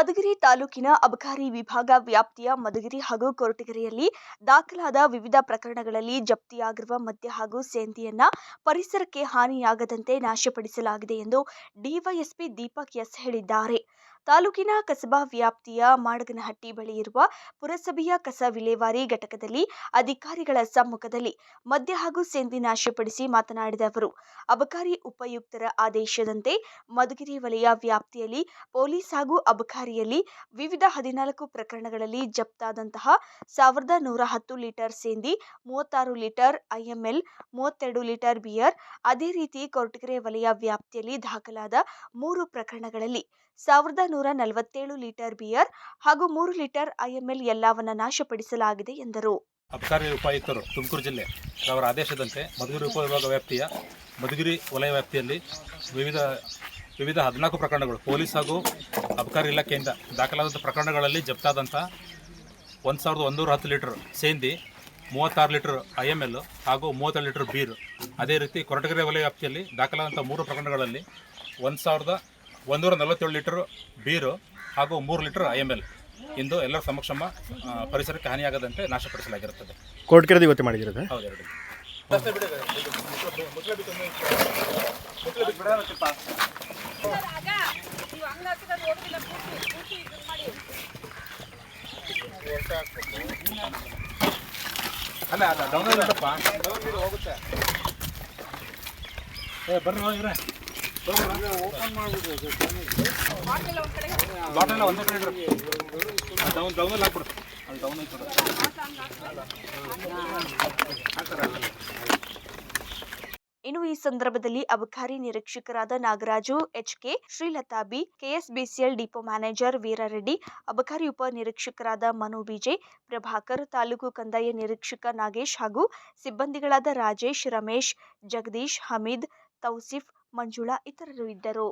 ಮಧುಗಿರಿ ತಾಲೂಕಿನ ಅಬಕಾರಿ ವಿಭಾಗ ವ್ಯಾಪ್ತಿಯ ಮಧುಗಿರಿ ಹಾಗೂ ಕೊರಟಗೆರೆಯಲ್ಲಿ ದಾಖಲಾದ ವಿವಿಧ ಪ್ರಕರಣಗಳಲ್ಲಿ ಜಪ್ತಿಯಾಗಿರುವ ಮದ್ಯ ಹಾಗೂ ಸೇಂದಿಯನ್ನ ಪರಿಸರಕ್ಕೆ ಹಾನಿಯಾಗದಂತೆ ನಾಶಪಡಿಸಲಾಗಿದೆ ಎಂದು ಡಿವೈಎಸ್ಪಿ ದೀಪಕ್ ಎಸ್ ಹೇಳಿದ್ದಾರೆ. ತಾಲೂಕಿನ ಕಸಬಾ ವ್ಯಾಪ್ತಿಯ ಮಾಡಗನಹಟ್ಟಿ ಬಳಿ ಇರುವ ಪುರಸಭೆಯ ಕಸ ವಿಲೇವಾರಿ ಘಟಕದಲ್ಲಿ ಅಧಿಕಾರಿಗಳ ಸಮ್ಮುಖದಲ್ಲಿ ಮದ್ಯ ಹಾಗೂ ಸೇಂದಿ ನಾಶಪಡಿಸಿ ಮಾತನಾಡಿದ ಅವರು, ಅಬಕಾರಿ ಉಪಯುಕ್ತರ ಆದೇಶದಂತೆ ಮಧುಗಿರಿ ವಲಯ ವ್ಯಾಪ್ತಿಯಲ್ಲಿ ಪೊಲೀಸ್ ಹಾಗೂ ಅಬಕಾರಿಯಲ್ಲಿ ವಿವಿಧ ಹದಿನಾಲ್ಕು ಪ್ರಕರಣಗಳಲ್ಲಿ ಜಪ್ತಾದಂತಹ ಸಾವಿರದ ನೂರ ಹತ್ತು ಲೀಟರ್ ಸೇಂದಿ, ಮೂವತ್ತಾರು ಲೀಟರ್ ಐಎಂಎಲ್, ಮೂವತ್ತೆರಡು ಲೀಟರ್ ಬಿಯರ್, ಅದೇ ರೀತಿ ಕೊರಟಗೆರೆ ವಲಯ ವ್ಯಾಪ್ತಿಯಲ್ಲಿ ದಾಖಲಾದ ಮೂರು ಪ್ರಕರಣಗಳಲ್ಲಿ ಸಾವಿರದ ನೂರ ನಲವತ್ತೇಳು ಲೀಟರ್ ಬಿಯರ್ ಹಾಗೂ ಮೂರು ಲೀಟರ್ ಐಎಂಎಲ್ ಎಲ್ಲವನ್ನ ನಾಶಪಡಿಸಲಾಗಿದೆ ಎಂದರು. ಅಬಕಾರಿ ಉಪಾಯುಕ್ತರು ತುಮಕೂರು ಜಿಲ್ಲೆ ಅವರ ಆದೇಶದಂತೆ ಮಧುಗಿರಿ ಉಪವಿಭಾಗ ವ್ಯಾಪ್ತಿಯ ಮಧುಗಿರಿ ವಲಯ ವ್ಯಾಪ್ತಿಯಲ್ಲಿ ವಿವಿಧ ವಿವಿಧ ಹದಿನಾಲ್ಕು ಪ್ರಕರಣಗಳು ಪೊಲೀಸ್ ಹಾಗೂ ಅಬಕಾರಿ ಇಲಾಖೆಯಿಂದ ದಾಖಲಾದಂಥ ಪ್ರಕರಣಗಳಲ್ಲಿ ಜಪ್ತಾದಂಥ ಒಂದು ಸಾವಿರದ ಒಂದೂರ ಹತ್ತು ಲೀಟರ್ ಸೇಂದಿ, ಮೂವತ್ತಾರು ಲೀಟರ್ ಐ ಎಂ ಎಲ್ ಹಾಗೂ ಮೂವತ್ತೆರಡು ಲೀಟರ್ ಬೀರು ಅದೇ ರೀತಿ ಕೊರಟಗೆರೆ ವಲಯ ವ್ಯಾಪ್ತಿಯಲ್ಲಿ ದಾಖಲಾದಂಥ ಮೂರು ಪ್ರಕರಣಗಳಲ್ಲಿ ಒಂದು ಸಾವಿರದ ಒಂದೂರ ನಲವತ್ತೇಳು ಲೀಟರ್ ಬೀರು ಹಾಗೂ ಮೂರು ಲೀಟರ್ ಐ ಎಂ ಎಲ್ ಇಂದು ಎಲ್ಲರ ಸಮಕ್ಷಮ ಆ, ಪರಿಸರಕ್ಕೆ ಹಾನಿಯಾಗದಂತೆ ನಾಶಪಡಿಸಲಾಗಿರುತ್ತದೆ. ಕೋರ್ಟ್ ಕೆರೆದು ಇವತ್ತು ಮಾಡಿದಿರೋದು? ಹೌದೆರಡು ಅಲ್ಲ ಅಲ್ಲ ಡೌನ್ ಹೋಗುತ್ತೆ. ಏ ಬರ್ರಿ ಹೋಗಿದ್ರೆ ಇನ್ನು ಈ ಸಂದರ್ಭದಲ್ಲಿ ಅಬಕಾರಿ ನಿರೀಕ್ಷಕರಾದ Nagaraju H K Sreelatha B, KSBCL depot manager Veerareddy, ಅಬಕಾರಿ ಉಪ ನಿರೀಕ್ಷಕರಾದ ಮನು ಬಿಜೆ ಪ್ರಭಾಕರ್ ತಾಲೂಕು ಕಂದಾಯ ನಿರೀಕ್ಷಕ ನಾಗೇಶ್ ಹಾಗೂ ಸಿಬ್ಬಂದಿಗಳಾದ ರಾಜೇಶ್, ರಮೇಶ್, ಜಗದೀಶ್, ಹಮೀದ್, ತೌಸಿಫ್ ಮಂಜುಳಾ ಇತರರು ಇದ್ದರು